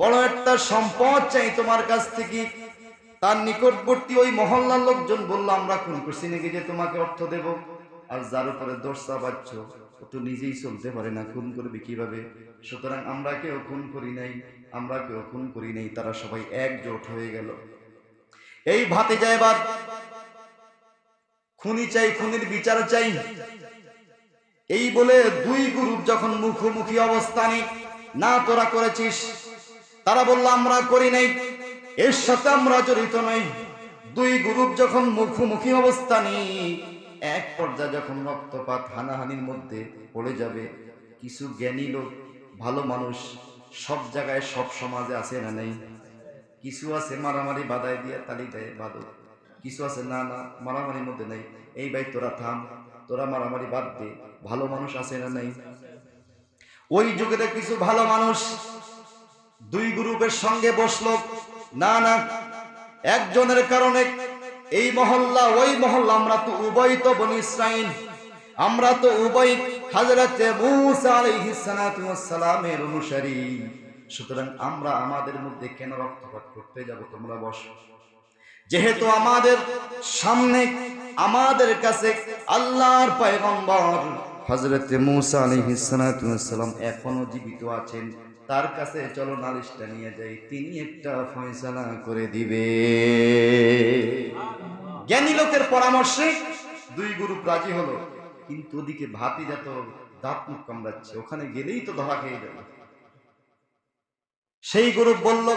বড় একটা সম্পদ চাই তোমার কাছ থেকে। তার নিকটবর্তী ওই মহল্লার লোকজন বলল, আমরা খুন করছি নাকি যে তোমাকে অর্থ দেব? আর যার উপরে দোষ চাপাচ্ছ, ও তো নিজেই চলতে পারে না, খুন করবে কীভাবে? সুতরাং আমরা কেউ খুন করি নাই, আমরা কেউ খুন করি নাই, তারা সবাই একজোট হয়ে গেল। এই ভাতে যায় খুনি চাই, খুনির বিচার চাই। এই বলে দুই গ্রুপ যখন মুখোমুখি অবস্থানে, না তোরা করেছিস তারা বলল, আমরা করি নাই। এর সাথে আমরা জড়িত নই। দুই গ্রুপ যখন মুখোমুখি অবস্থা নেই এক পর্যায়ে যখন রক্তপাত হানাহানির মধ্যে পড়ে যাবে, কিছু জ্ঞানী লোক, ভালো মানুষ, সব জায়গায় সব সমাজে আছে না নেই? কিছু আছে মারামারি বাধায় দিয়ে তালি দেয় বাদক। কিছু আছে, না না, মারামারির মধ্যে নেই। এই ভাই, তোরা থাম। তোরা মারামারি বাদ দে। ভালো মানুষ আছে না নেই? ওই যুগেতে কিছু ভালো মানুষ দুই গ্রুপের সঙ্গে বসল। না না, একজনের কারণে এই মহল্লা, ওই মহল্লা, আমরা তো উভয় তো বনি ইসরাইল। আমরা তো উভয় হাজরাতে মুসা আলাইহিস সালাতু সালামের অনুসারী। সুতরাং আমরা আমাদের মধ্যে কেন রক্তপাত করতে যাব, তোমরা বসো। যেহেতু আমাদের সামনে, আমাদের কাছে আল্লাহর পয়গম্বর হজরত মুসা আলাইহিস সালাতু ওয়াস সালাম এখনও জীবিত আছেন। তার কাছে চলো নালিশটা নিয়ে যাই। তিনি একটা ফয়সালা করে দিবে। জ্ঞানী লোকের পরামর্শে দুই গ্রুপ রাজি হলো। কিন্তু ওদিকে ভাতি যত দাঁত মুখ কামড়াচ্ছে, ওখানে গেলেই তো ধরা খেয়ে যাবে। সেই গ্রুপ বলল,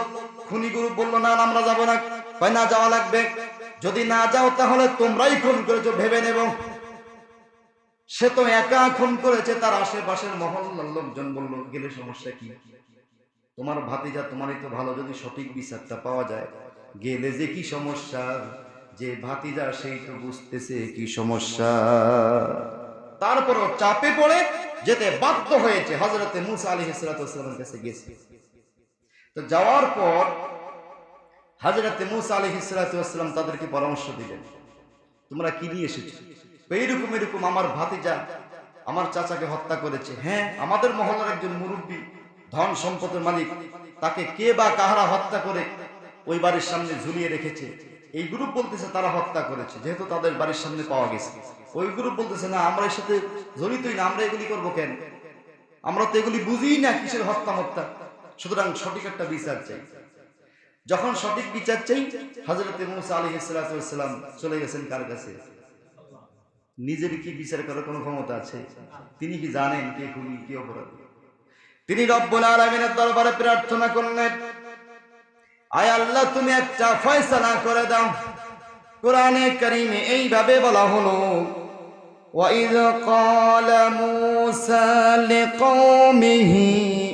খুনি গ্রুপ বলল না, আমরা যাব না, কয়, না যাওয়া লাগবে। যদি না যাও তাহলে তোমরাই খুন করেছ, ভেবে নেব। সে তো একা খুন করেছে, তার আশেপাশের মহল্লার লোকজন বলল, গেলে সমস্যা কি? তোমার ভাতিজা তোমারই তো ভালো, যদি সঠিক বিচারটা পাওয়া যায়। গেলে যে কি সমস্যা? যে ভাতিজা সেই তো বুঝতেছে কি সমস্যা। তারপরও চাপে পড়ে যেতে বাধ্য হয়েছে হজরতে মুসা আলী হিসরাতের কাছে গেছে তো যাওয়ার পর হাজরতে মুসা আলী হিসরাতাম তাদেরকে পরামর্শ দিলেন, তোমরা কি নিয়ে এসেছ? এইরকম এরকম আমার ভাতিজা আমার চাচাকে হত্যা করেছে। হ্যাঁ আমাদের মহলার একজন মুরব্বী ধন সম্পদের মালিক, তাকে কে বা কাহারা হত্যা করে ওই বাড়ির সামনে ঝুলিয়ে রেখেছে? এই গ্রুপ বলতেছে তারা হত্যা করেছে, যেহেতু তাদের বাড়ির সামনে পাওয়া গেছে। ওই গ্রুপ বলতেছে, না, আমরা এর সাথে জড়িতই না, আমরা এগুলি করব কেন? আমরা তো এগুলি বুঝি না, কিসের হত্যা হত্যা সুতরাং সঠিক একটা বিচার চাই। যখন সঠিক বিচার চাই হজরত মুসা আলী চলে গেছেন কার কাছে? নিজের কি বিচার করার কোনো ক্ষমতা আছে? তিনি কি জানেন কে খুনি, কে অপরাধ? তিনি রব্বুল আলমিনের দরবারে প্রার্থনা করলেন আয় আল্লাহ তুমি একটা ফয়সালা করে দাও কোরআনে করিমে এইভাবে বলা হলো وإذ قال موسى لقومه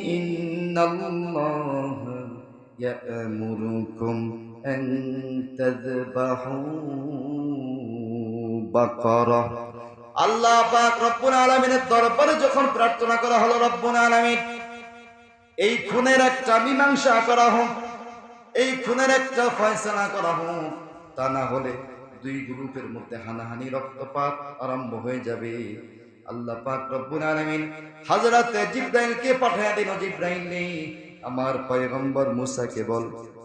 إن الله يأمركم أن تذبحوا بقرة আল্লাহ পাক রব্বুল আলামিনের দরবারে যখন প্রার্থনা করা হলো, রব্বুল আলামিন, এই খুনের একটা মীমাংসা করা হোক, এই খুনের একটা ফয়সালা করা হোক, তা না হলে দুই গ্রুপের মধ্যে হানাহানি, রক্তপাত আরম্ভ হয়ে যাবে। আল্লাহ পাক রব্বুল আলামিন হযরত জিব্রাইলকে পাঠিয়ে দিল, জিব্রাইল নেই আমার পয়গম্বর মুসাকে বল,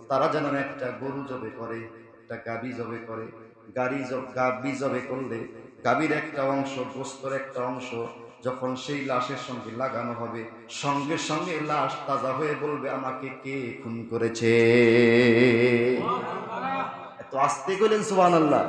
তারা যেন একটা গরু জবে করে, একটা গাবি জবে করে, গাড়ি গাবি জবে করলে গাবির একটা অংশ গোস্তর একটা অংশ, যখন সেই লাশের সঙ্গে লাগানো হবে, সঙ্গে সঙ্গে লাশ তাজা হয়ে বলবে, আমাকে কে খুন করেছে? এত গেলেন সুবান সুবহানাল্লাহ।